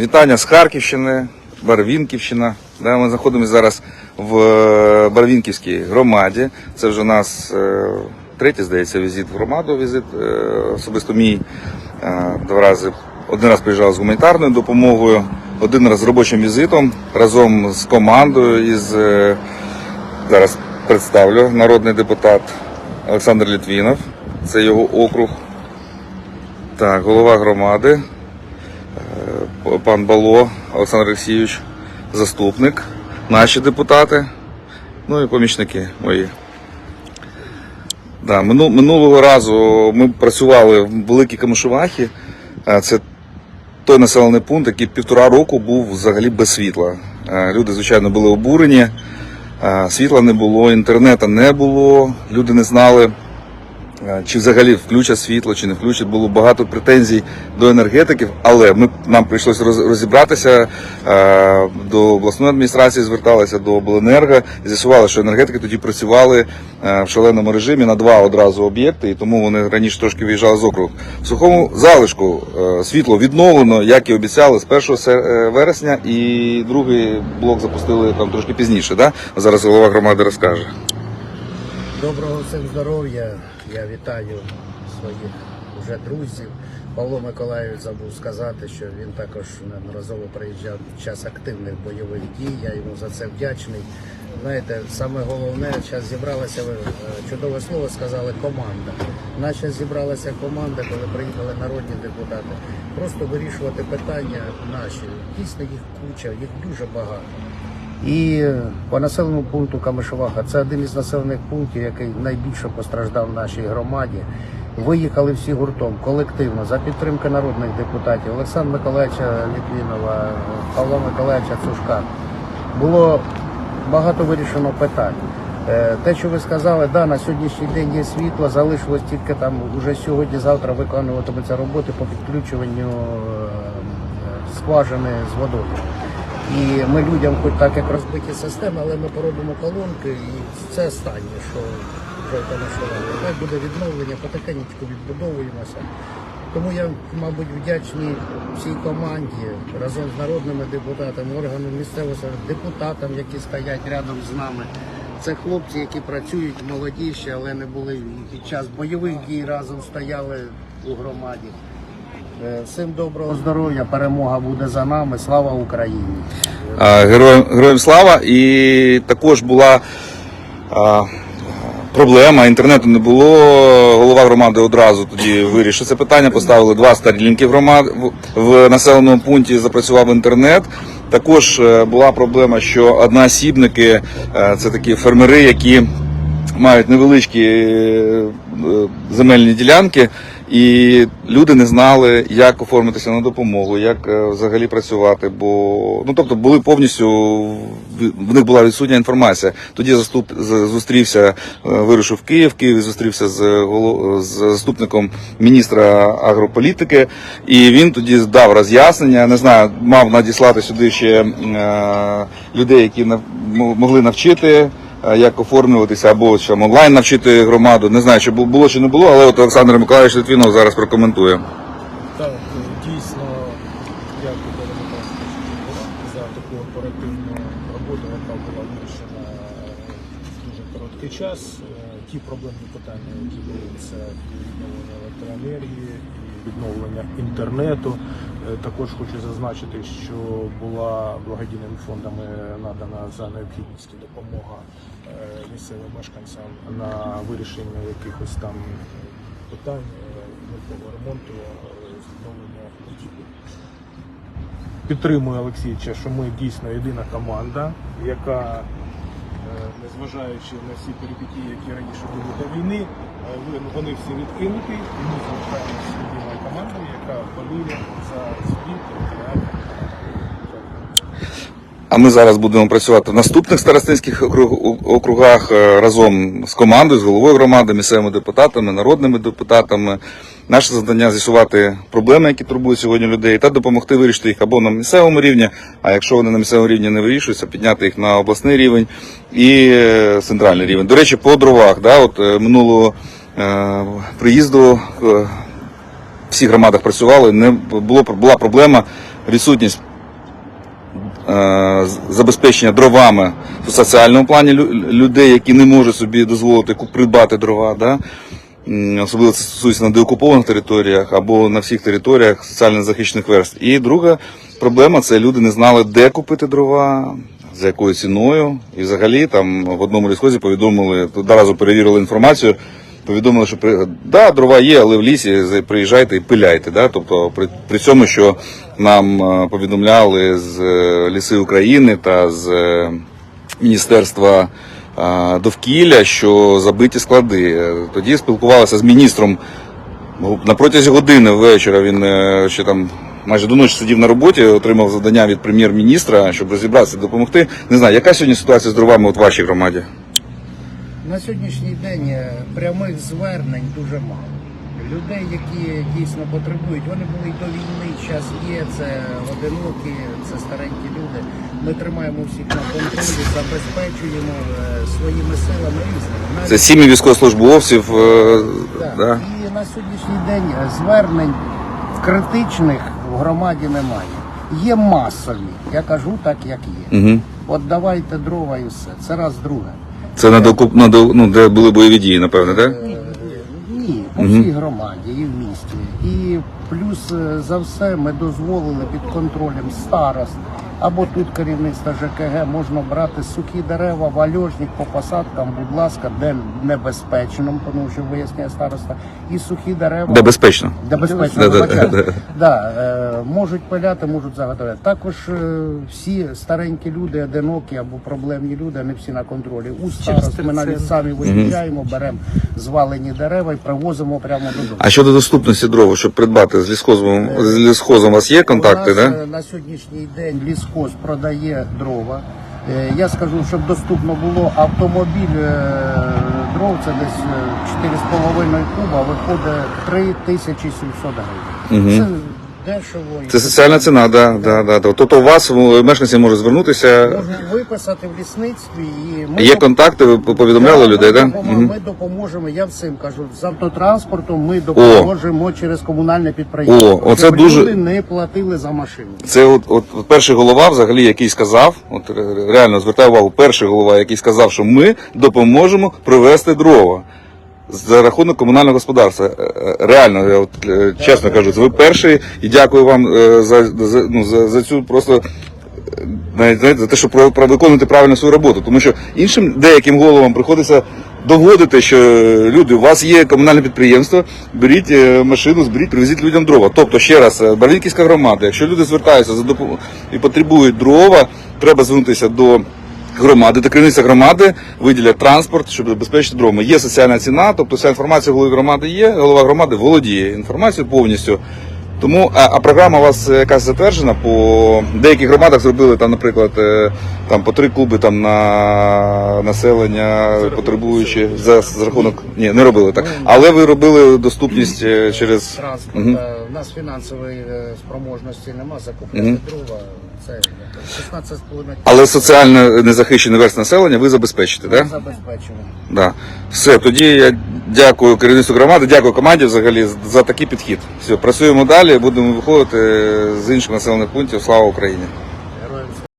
Вітання з Харківщини, Барвінківщина. Ми знаходимося зараз в е, Барвінківській громаді. Це вже у нас е, третій, здається, візит в громаду, візит е, особисто мій. Два рази один раз приїжджав з гуманітарною допомогою, один раз з робочим візитом разом з командою із зараз представлю народний депутат Олександр Літвінов. Це його округ. Так, голова громади пан Бало Олександр Олексійович, заступник, наші депутати, ну і помічники мої. Да, минулого разу ми працювали в Великій Камишувахі. Е, Це той населений пункт, який півтора року був взагалі без світла. Е, Люди, звичайно, були обурені. Е, Світла не було, інтернету не було, люди не знали. Е, Чи взагалі включать світло, чи не включать, було багато претензій до енергетиків, але ми нам прийшлося роз- розібратися е, до обласної адміністрації, зверталися до обленерго, з'ясували, що енергетики тоді працювали е, в шаленому режимі на два одразу об'єкти, і тому вони раніше трошки виїжджали з округу. В сухому залишку світло відновлено, як і обіцяли, з 1 е, вересня, і другий блок запустили там трошки пізніше. Да? Зараз голова громади розкаже. Доброго всім здоров'я. Я вітаю своїх вже друзів. Павло Миколаївич забув сказати, що він також неодноразово приїжджав під час активних бойових дій. Я йому за це вдячний. Знаєте, саме головне, зараз зібралася ви е, чудове слово сказали команда. Наша зібралася команда, коли приїхали народні депутати. Просто вирішувати питання наші. Дійсно їх куча, їх дуже багато. І по населеному пункту Камишоваха це один із населених пунктів, який найбільше постраждав в нашій громаді. Виїхали всі гуртом, колективно, за підтримки народних депутатів Олександра Миколаївича Літвінова, Павла Миколаївича Цушка. Було багато вирішено питань. Е, Те, що ви сказали, да, на сьогоднішній день є світло, залишилось тільки там уже сьогодні-завтра виконуватимуться роботи по підключенню е, скважини з водою. І ми людям, хоч так як розбиті системи, але ми поробимо колонки, і це останнє, що вже понашивали. Так буде відновлення, потихеньку відбудовуємося. Тому я, мабуть, вдячний всій команді разом з народними депутатами, органам місцевого депутатам, які стоять рядом з нами. Це хлопці, які працюють молоді ще, але не були під час бойових дій разом стояли у громаді. Е, Всім доброго здоров'я, перемога буде за нами. Слава Україні! Героям, героям слава. І також була проблема, інтернету не було. Голова громади одразу тоді вирішив це питання. Поставили два старілінки в громад в, населеному пункті. Запрацював інтернет. Також е, була проблема, що одноосібники е, це такі фермери, які мають невеличкі земельні ділянки, і люди не знали, як оформитися на допомогу, як е, взагалі працювати. Бо ну тобто були повністю в- них була відсутня інформація. Тоді заступ зустрівся, е, вирушив в Київ. В Києві зустрівся з з заступником міністра агрополітики, і він тоді дав роз'яснення. Не знаю, мав надіслати сюди ще е, людей, які могли навчити як оформлюватися або ще онлайн навчити громаду. Не знаю, чи було чи не було, але от Олександр Миколаївич Литвінов зараз прокоментує. Так, дійсно, дякую за таку оперативну роботу, яка була в дуже короткий час. Е, Ті проблемні питання, які були, це відновлення електроенергії, відновлення інтернету. Е, Також хочу зазначити, що була благодійними фондами надана за необхідність допомога е, місцевим мешканцям на вирішення якихось там питань е, ремонту, відновлення будівлі. Підтримую Олексійовича, що ми дійсно єдина команда, яка, незважаючи на всі перипетії, які раніше були до війни, е, вони всі відкинуті, і ми залишаємося єдиною командою, яка боліє за свій територіальний. А ми зараз будемо працювати в наступних старостинських округах е, разом з командою, з головою громади, місцевими депутатами, народними депутатами. Наше завдання з'ясувати проблеми, які турбують сьогодні людей, та допомогти вирішити їх або на місцевому рівні, а якщо вони на місцевому рівні не вирішуються, підняти їх на обласний рівень і е, центральний рівень. До речі, по дровах, да, от е, минулого е, приїзду е, всіх громадах працювали, не було була проблема відсутність забезпечення дровами в соціальному плані людей, які не можуть собі дозволити придбати дрова. Да? Особливо це стосується на деокупованих територіях або на всіх територіях соціально захищених верств. І друга проблема це люди не знали, де купити дрова, за якою ціною. І взагалі там в одному лісхозі повідомили, одразу перевірили інформацію. Повідомили, що при да, дрова є, але в лісі приїжджайте і пиляйте. Да? Тобто при, при цьому, що нам е, повідомляли з е, ліси України та з е, міністерства довкілля, що забиті склади. Тоді спілкувалися з міністром Ну, На протязі години вечора він е, ще там майже до ночі сидів на роботі, отримав завдання від прем'єр-міністра, щоб розібратися, допомогти. Не знаю, яка сьогодні ситуація з дровами в вашій громаді? На сьогоднішній день е, прямих звернень дуже мало. Людей, які дійсно потребують, вони були й до війни, час є, це одинокі, це старенькі люди. Ми тримаємо всіх на контролі, забезпечуємо е, своїми силами різними. Це сім'ї військовослужбовців. е, Так. Да. І на сьогоднішній день е, звернень критичних в громаді немає. Є масові, я кажу так, як є. Угу. От давайте дрова і все. Це раз друге. Це на, докуп, на до- ну, де були бойові дії, напевне, так? Е, По всій громаді і в місті. І плюс е, за все ми дозволили під контролем старост або тут керівництво ЖКГ можна брати сухі дерева, вальожник по посадкам, будь ласка, де небезпечно, тому що виясняє староста, і сухі дерева. Де безпечно. Де безпечно, Да, да, да. Да, е, можуть пиляти, можуть заготовляти. Також е, всі старенькі люди, одинокі або проблемні люди, не всі на контролі. У старост ми навіть самі виїжджаємо, беремо звалені дерева і привозимо прямо додому. А щодо доступності дров, щоб придбати з лісхозом, з лісхозом у вас є контакти, у нас, да? е, на сьогоднішній день лісхоз продає дрова. Е, Я скажу, щоб доступно було автомобіль е, дров, це десь е, 4,5 куба, виходить 3700 гривень. Це дешево. і Це соціальна ціна, да, да, да. да. Тобто у вас е, мешканці можуть звернутися. Можна виписати в лісництві і ми Є контакти, ви повідомляли Да, людей, ми, так? допомо- ми допоможемо. Я всім кажу, з автотранспортом ми допоможемо через комунальне підприємство. О, оце щоб дуже- люди не платили за машину. Це от, от, от перший голова, взагалі, який сказав, от ре- реально звертаю увагу, перший голова, який сказав, що ми допоможемо привезти дрова за рахунок комунального господарства. Е, е, Реально, я от е, чесно кажу, ви перший, і дякую вам за, за, ну, за, за цю просто. навіть, знаєте, за те, що про, про виконувати правильно свою роботу. Тому що іншим деяким головам приходиться доводити, що люди, у вас є комунальне підприємство, беріть машину, зберіть, привезіть людям дрова. Тобто, ще раз, Барвінківська громада, якщо люди звертаються за допомогою і потребують дрова, треба звернутися до. Громади та керівництва громади виділять транспорт, щоб забезпечити дрова. Є соціальна ціна, тобто вся інформація голови громади є. Голова громади володіє інформацією повністю. Тому а, а програма у вас якась затверджена по деяких громадах зробили там, наприклад, е, там по три клуби там на населення потребуючи за, за рахунок. Ні, не робили так. Але ви робили доступність е, через Транспорт. Е, У нас фінансової спроможності нема, закупити Мгм. дрова. Це 16,5 але соціально незахищений верст населення ви забезпечите, так? Да? забезпечимо. Да. Все, тоді я дякую керівництву громади, дякую команді взагалі за такий підхід. Все, працюємо далі, будемо виходити з інших населених пунктів. Слава Україні!